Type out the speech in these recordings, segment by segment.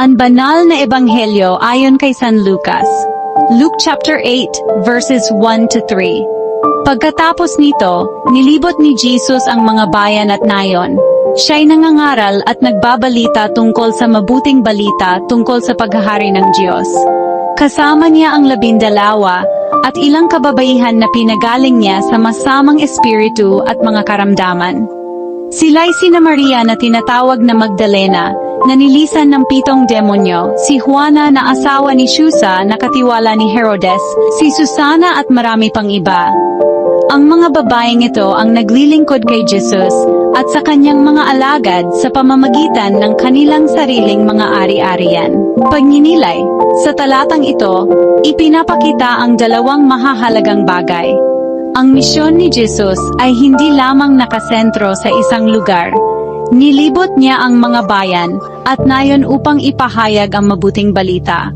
Ang banal na ebanghelyo ayon kay San Lucas. Luke chapter 8 verses 1 to 3. Pagkatapos nito, nilibot ni Jesus ang mga bayan at nayon. Siya'y nangangaral at nagbabalita tungkol sa mabuting balita tungkol sa paghahari ng Diyos. Kasama niya ang labindalawa at ilang kababaihan na pinagaling niya sa masamang espiritu at mga karamdaman. Sila'y sina Maria na tinatawag na Magdalena, na nilisan ng pitong demonyo, si Juana na asawa ni Susa na katiwala ni Herodes, si Susana at marami pang iba. Ang mga babaeng ito ang naglilingkod kay Jesus at sa kanyang mga alagad sa pamamagitan ng kanilang sariling mga ari-arian. Pagninilay, sa talatang ito, ipinapakita ang dalawang mahahalagang bagay. Ang misyon ni Jesus ay hindi lamang nakasentro sa isang lugar. Nilibot niya ang mga bayan at nayon upang ipahayag ang mabuting balita.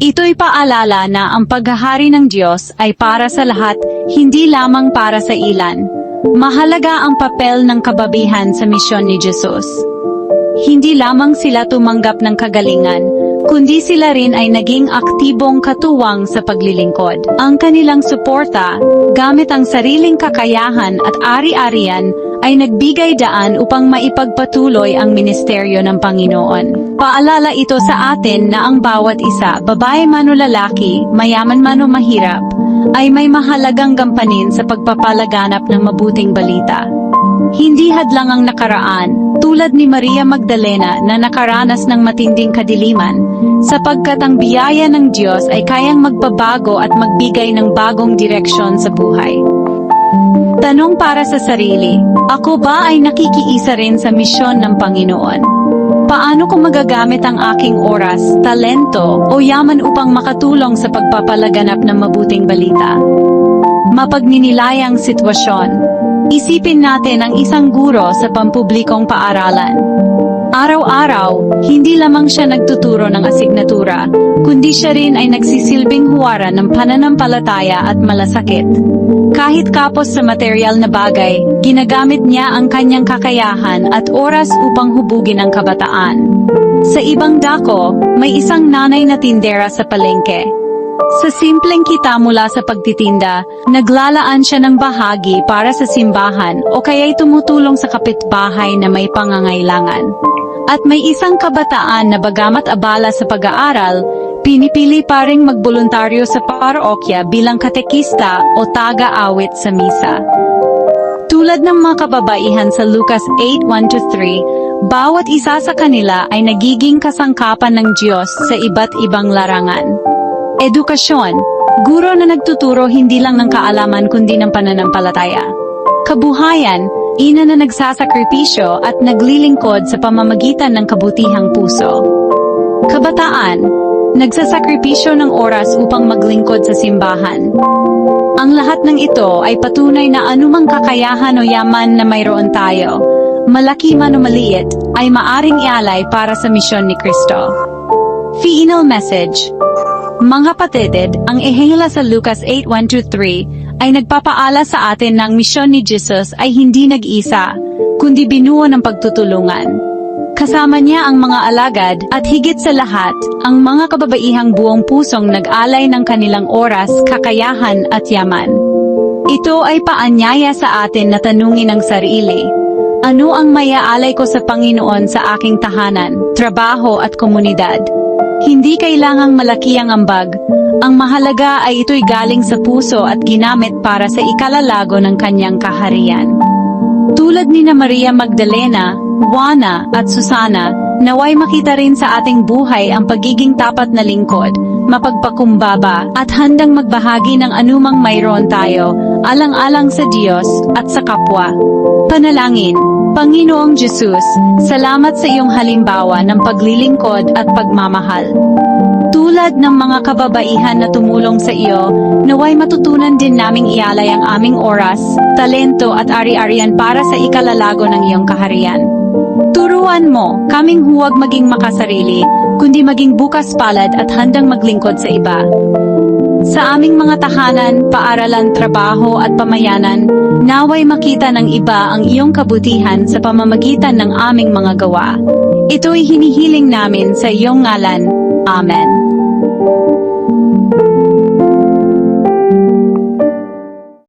Ito'y paalala na ang paghahari ng Diyos ay para sa lahat, hindi lamang para sa ilan. Mahalaga ang papel ng kababihan sa misyon ni Jesus. Hindi lamang sila tumanggap ng kagalingan, kundi sila rin ay naging aktibong katuwang sa paglilingkod. Ang kanilang suporta, gamit ang sariling kakayahan at ari-arian, ay nagbigay daan upang maipagpatuloy ang ministeryo ng Panginoon. Paalala ito sa atin na ang bawat isa, babae man o lalaki, mayaman man o mahirap, ay may mahalagang gampanin sa pagpapalaganap ng mabuting balita. Hindi hadlang ang nakaraan, tulad ni Maria Magdalena na nakaranas ng matinding kadiliman, sapagkat ang biyaya ng Diyos ay kayang magbabago at magbigay ng bagong direksyon sa buhay. Tanong para sa sarili, ako ba ay nakikiisa rin sa misyon ng Panginoon? Paano ko magagamit ang aking oras, talento, o yaman upang makatulong sa pagpapalaganap ng mabuting balita? Mapagninilay ang sitwasyon. Isipin natin ang isang guro sa pampublikong paaralan. Araw-araw, hindi lamang siya nagtuturo ng asignatura, kundi siya rin ay nagsisilbing huwaran ng pananampalataya at malasakit. Kahit kapos sa material na bagay, ginagamit niya ang kanyang kakayahan at oras upang hubugin ang kabataan. Sa ibang dako, may isang nanay na tindera sa palengke. Sa simpleng kita mula sa pagtitinda, naglalaan siya ng bahagi para sa simbahan o kaya'y tumutulong sa kapitbahay na may pangangailangan. At may isang kabataan na bagamat abala sa pag-aaral, pinipili pa ring magboluntaryo sa parokya bilang katekista o taga-awit sa misa. Tulad ng mga kababaihan sa Lucas 8:1-3, bawat isa sa kanila ay nagiging kasangkapan ng Diyos sa iba't ibang larangan. Edukasyon, guro na nagtuturo hindi lang ng kaalaman kundi ng pananampalataya. Kabuhayan, ina na nagsasakripisyo at naglilingkod sa pamamagitan ng kabutihang puso. Kabataan, nagsasakripisyo ng oras upang maglingkod sa simbahan. Ang lahat ng ito ay patunay na anumang kakayahan o yaman na mayroon tayo, malaki man o maliit, ay maaring ialay para sa misyon ni Kristo. Final message mga patitid, ang ehengla sa Lucas 8:1-3 ay nagpapaala sa atin ang misyon ni Jesus ay hindi nag-isa, kundi binuo ng pagtutulungan. Kasama niya ang mga alagad at higit sa lahat, ang mga kababaihang buong pusong nag-alay ng kanilang oras, kakayahan at yaman. Ito ay paanyaya sa atin na tanungin ang sarili. Ano ang mayaalay ko sa Panginoon sa aking tahanan, trabaho at komunidad? Hindi kailangang malaki ang ambag. Ang mahalaga ay ito'y galing sa puso at ginamit para sa ikalalago ng kanyang kaharian. Tulad ni na Maria Magdalena, Juana at Susana, naway makita rin sa ating buhay ang pagiging tapat na lingkod, mapagpakumbaba at handang magbahagi ng anumang mayroon tayo, alang-alang sa Diyos at sa kapwa. Panalangin, Panginoong Jesus, salamat sa iyong halimbawa ng paglilingkod at pagmamahal. Tulad ng mga kababaihan na tumulong sa iyo, naway matutunan din naming ialay ang aming oras, talento at ari-arian para sa ikalalago ng iyong kaharian. Turuan mo, kaming huwag maging makasarili, kundi maging bukas palad at handang maglingkod sa iba. Sa aming mga tahanan, paaralan, trabaho at pamayanan, naway makita ng iba ang iyong kabutihan sa pamamagitan ng aming mga gawa. Ito'y hinihiling namin sa iyong ngalan. Amen.